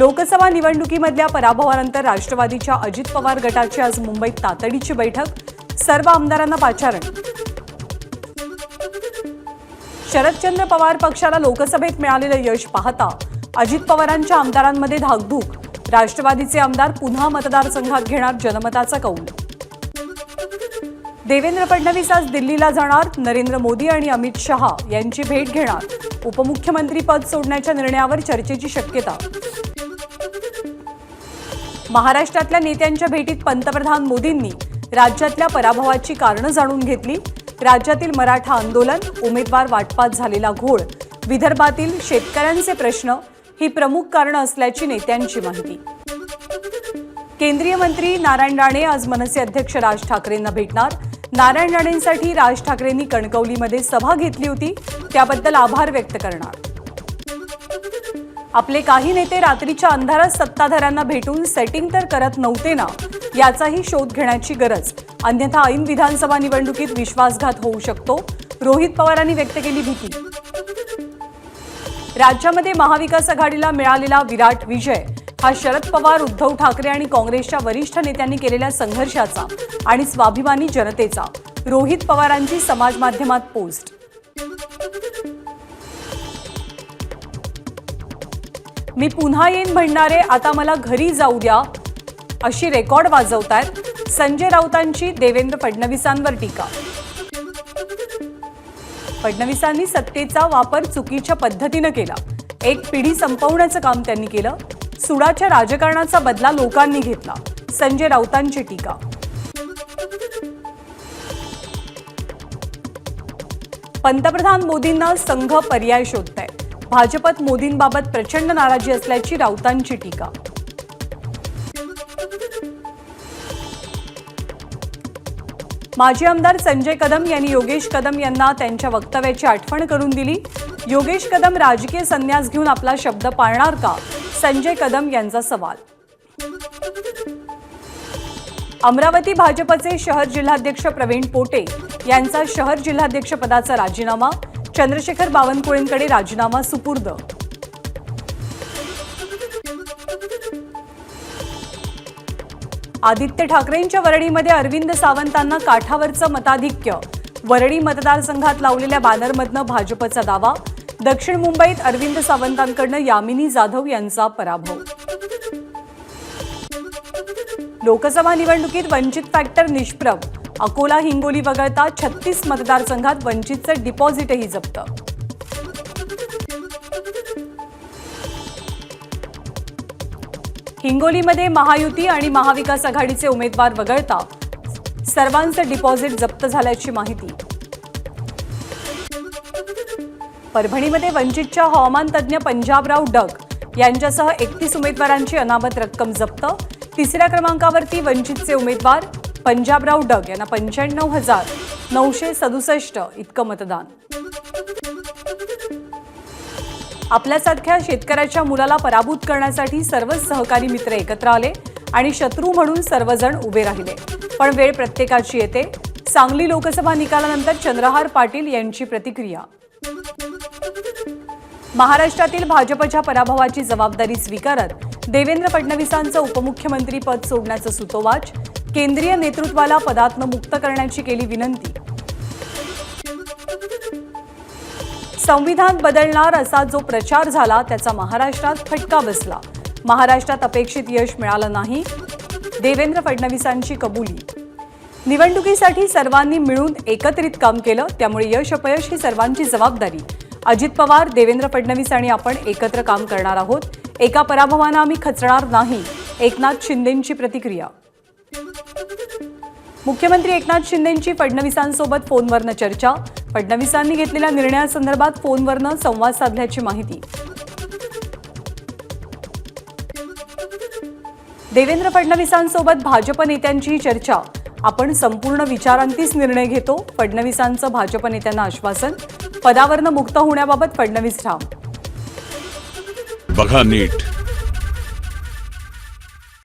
लोकसभा निवडणुकीमधल्या पराभवानंतर राष्ट्रवादीच्या अजित पवार गटाची आज मुंबईत तातडीची बैठक. सर्व आमदारांना पाचारण. शरदचंद्र पवार पक्षाला लोकसभेत मिळालेलं यश पाहता अजित पवारांच्या आमदारांमध्ये धाकधूक. राष्ट्रवादीचे आमदार पुन्हा मतदारसंघात घेणार जनमताचा कौल. देवेंद्र फडणवीस आज दिल्लीला जाणार नरेंद्र मोदी आणि अमित शहा यांची भेट घेणार. उपमुख्यमंत्री पद सोडण्याच्या निर्णयावर चर्चेची शक्यता. महाराष्ट्रातल्या नेत्यांच्या भेटीत पंतप्रधान मोदींनी राज्यातल्या पराभवाची कारणं जाणून घेतली. राज्यातील मराठा आंदोलन उमेदवार वाटपात झालेला घोळ विदर्भातील शेतकऱ्यांचे प्रश्न ही प्रमुख कारणं असल्याची नेत्यांची माहिती. केंद्रीय मंत्री नारायण राणे आज मनसे अध्यक्ष राज ठाकरेंना भेटणार. नारायण राणेंसाठी राज ठाकरेंनी कणकवलीमध्ये सभा घेतली होती. त्याबद्दल आभार व्यक्त करणार. आपले काही नेते रात्रीच्या अंधारात सत्ताधाऱ्यांना भेटून सेटिंग तर करत नव्हते ना याचाही शोध घेण्याची गरज. अन्यथा ऐन विधानसभा निवडणुकीत विश्वासघात होऊ शकतो रोहित पवारांनी व्यक्त केली भीती. राज्यामध्ये महाविकास आघाडीला मिळालेला विराट विजय हा शरद पवार उद्धव ठाकरे आणि काँग्रेसच्या वरिष्ठ नेत्यांनी केलेल्या संघर्षाचा आणि स्वाभिमानी जनतेचा रोहित पवारांची समाज माध्यमात पोस्ट. मी पुन्हा येईन म्हणणारे आता मला घरी जाऊ द्या अशी रेकॉर्ड वाजवतायत संजय राऊतांची देवेंद्र फडणवीसांवर टीका. फडणवीसांनी सत्तेचा वापर चुकीच्या पद्धतीनं केला. एक पिढी संपवण्याचं काम त्यांनी केलं. सुडाच्या राजकारणाचा बदला लोकांनी घेतला. संजय राऊतांची टीका. पंतप्रधान मोदींना संघ पर्याय शोधत आहे भाजपत मोदींबाबत प्रचंड नाराजी असल्याची राऊतांची टीका. माजी आमदार संजय कदम यांनी योगेश कदम यांना त्यांच्या वक्तव्याची आठवण करून दिली. योगेश कदम राजकीय संन्यास घेऊन आपला शब्द पाळणार का? संजय कदम यांचा सवाल. अमरावती भाजपचे शहर जिल्हाध्यक्ष प्रवीण पोटे यांचा शहर जिल्हाध्यक्षपदाचा राजीनामा. चंद्रशेखर बावनकुळेंकडे राजीनामा सुपूर्द. आदित्य ठाकरेंच्या वरणीमध्ये अरविंद सावंतांना काठावरचं मताधिक्य. वरणी मतदारसंघात लावलेल्या बॅनरमधनं भाजपचा दावा. दक्षिण मुंबईत अरविंद सावंतांकडनं यामिनी जाधव यांचा पराभव. लोकसभा निवडणुकीत वंचित फॅक्टर निष्प्रभ. अकोला हिंगोली वगळता छत्तीस मतदारसंघात वंचितचं डिपॉझिटही जप्त. हिंगोलीमध्ये महायुती आणि महाविकास आघाडीचे उमेदवार वगळता सर्वांचं डिपॉझिट जप्त झाल्याची माहिती. परभणीमध्ये वंचितच्या हवामान तज्ज्ञ पंजाबराव डग यांच्यासह एकतीस उमेदवारांची अनामत रक्कम जप्त. तिसऱ्या क्रमांकावरती वंचितचे उमेदवार पंजाबराव डग यांना पंच्याण्णव हजार नऊशे सदुसष्ट इतकं मतदान. आपल्यासारख्या शेतकऱ्याच्या मुलाला पराभूत करण्यासाठी सर्वच सहकारी मित्र एकत्र आले आणि शत्रू म्हणून सर्वजण उभे राहिले. पण वेळ प्रत्येकाची येते. सांगली लोकसभा निकालानंतर चंद्रहार पाटील यांची प्रतिक्रिया. महाराष्ट्रातील भाजपच्या पराभवाची जबाबदारी स्वीकारत देवेंद्र फडणवीसांचं उपमुख्यमंत्री पद सोडण्याचं सुतोवाच केंद्रीय नेतृत्वाला पदातनं मुक्त करण्याची केली विनंती. संविधान बदलणार असा जो प्रचार झाला त्याचा महाराष्ट्रात फटका बसला. महाराष्ट्रात अपेक्षित यश मिळालं नाही. देवेंद्र फडणवीसांची कबुली. निवडणुकीसाठी सर्वांनी मिळून एकत्रित काम केलं त्यामुळे यश अपयश ही सर्वांची जबाबदारी. अजित पवार देवेंद्र फडणवीस आणि आपण एकत्र काम करणार आहोत. एका पराभवानं आम्ही खचणार नाही. एकनाथ शिंदेंची प्रतिक्रिया. मुख्यमंत्री एकनाथ शिंदेंची फडणवीसांसोबत फोनवरनं चर्चा. फडणवीसांनी घेतलेल्या निर्णयासंदर्भात फोनवरनं संवाद साधल्याची माहिती. देवेंद्र फडणवीसांसोबत भाजप नेत्यांची चर्चा. आपण संपूर्ण विचारांतीच निर्णय घेतो. फडणवीसांचं भाजप नेत्यांना आश्वासन. पदावरनं मुक्त होण्याबाबत फडणवीस ठाम. बघा नीट.